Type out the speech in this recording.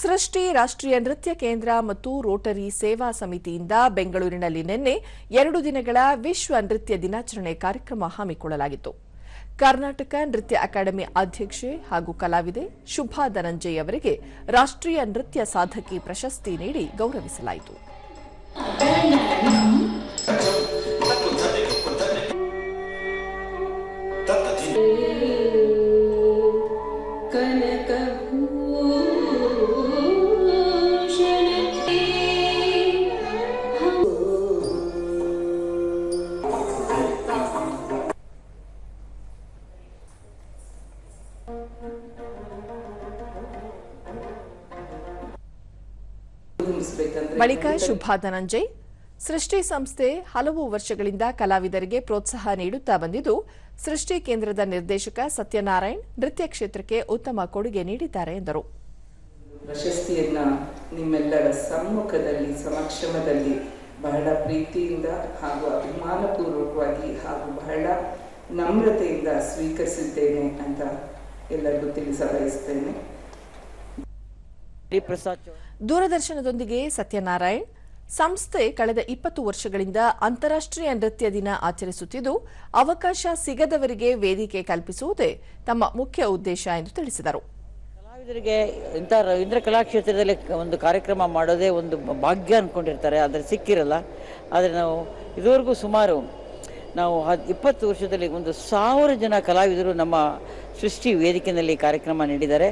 ಸೃಷ್ಟಿ ರಾಷ್ಟ್ರೀಯ ನೃತ್ಯ ಕೇಂದ್ರ ಮತ್ತು ರೋಟರಿ ಸೇವಾ ಸಮಿತಿಯಿಂದ ಬೆಂಗಳೂರಿನಲ್ಲಿ ನಿನ್ನೆ ಎರಡು ದಿನಗಳ ವಿಶ್ವ ನೃತ್ಯ ದಿನಾಚರಣೆ ಕಾರ್ಯಕ್ರಮ ಹಮ್ಮಿಕೊಳ್ಳಲಾಗಿತ್ತು. ಕರ್ನಾಟಕ ನೃತ್ಯ ಅಕಾಡೆಮಿ ಅಧ್ಯಕ್ಷೆ ಹಾಗೂ ಕಲಾವಿದೆ ಶುಭಾ ಧನಂಜಯ್ ಅವರಿಗೆ ರಾಷ್ಟ್ರೀಯ ನೃತ್ಯ ಸಾಧಕಿ ಪ್ರಶಸ್ತಿ ನೀಡಿ ಗೌರವಿಸಲಾಯಿತು. ಬಳಿಕ ಶುಭಾ ಧನಂಜಯ್. ಸೃಷ್ಟಿ ಸಂಸ್ಥೆ ಹಲವು ವರ್ಷಗಳಿಂದ ಕಲಾವಿದರಿಗೆ ಪ್ರೋತ್ಸಾಹ ನೀಡುತ್ತಾ ಬಂದಿದ್ದು, ಸೃಷ್ಟಿ ಕೇಂದ್ರದ ನಿರ್ದೇಶಕ ಸತ್ಯನಾರಾಯಣ್ ನೃತ್ಯ ಕ್ಷೇತ್ರಕ್ಕೆ ಉತ್ತಮ ಕೊಡುಗೆ ನೀಡಿದ್ದಾರೆ ಎಂದರು. ಪ್ರಶಸ್ತಿಯನ್ನ ನಿಮ್ಮೆಲ್ಲರ ಸಮ್ಮುಖದಲ್ಲಿ, ಸಮಕ್ಷಮದಲ್ಲಿ ಬಹಳ ಪ್ರೀತಿಯಿಂದ ಹಾಗೂ ಅಭಿಮಾನಪೂರ್ವಕವಾಗಿ ಹಾಗೂ ಬಹಳ ನಮ್ರತೆಯಿಂದ ಸ್ವೀಕರಿಸಿದ್ದೇನೆ ಅಂತ ಎಲ್ಲರಿಗೂ ತಿಳಿಸ ಬಯಸ್ತೇನೆ ದೂರದರ್ಶನದೊಂದಿಗೆ ಸತ್ಯನಾರಾಯಣ್ ಸಂಸ್ಥೆ ಕಳೆದ ಇಪ್ಪತ್ತು ವರ್ಷಗಳಿಂದ ಅಂತಾರಾಷ್ಟ್ರೀಯ ನೃತ್ಯ ದಿನ ಆಚರಿಸುತ್ತಿದ್ದು ಅವಕಾಶ ಸಿಗದವರಿಗೆ ವೇದಿಕೆ ಕಲ್ಪಿಸುವುದೇ ತಮ್ಮ ಮುಖ್ಯ ಉದ್ದೇಶ ಎಂದು ತಿಳಿಸಿದರು. ಕಲಾವಿದರಿಗೆ ಇಂಥ ರವೀಂದ್ರ ಕಲಾಕ್ಷೇತ್ರದಲ್ಲಿ ಒಂದು ಕಾರ್ಯಕ್ರಮ ಮಾಡೋದೇ ಒಂದು ಭಾಗ್ಯ ಅಂದ್ಕೊಂಡಿರ್ತಾರೆ ಆದರೆ ಸಿಕ್ಕಿರಲ್ಲ. ಆದರೆ ನಾವು ಇದುವರೆಗೂ ಸುಮಾರು ನಾವು ಹದ್ ಇಪ್ಪತ್ತು ವರ್ಷದಲ್ಲಿ ಒಂದು ಸಾವಿರ ಜನ ಕಲಾವಿದರು ನಮ್ಮ ಸೃಷ್ಟಿ ವೇದಿಕೆಯಲ್ಲಿ ಕಾರ್ಯಕ್ರಮ ನೀಡಿದ್ದಾರೆ.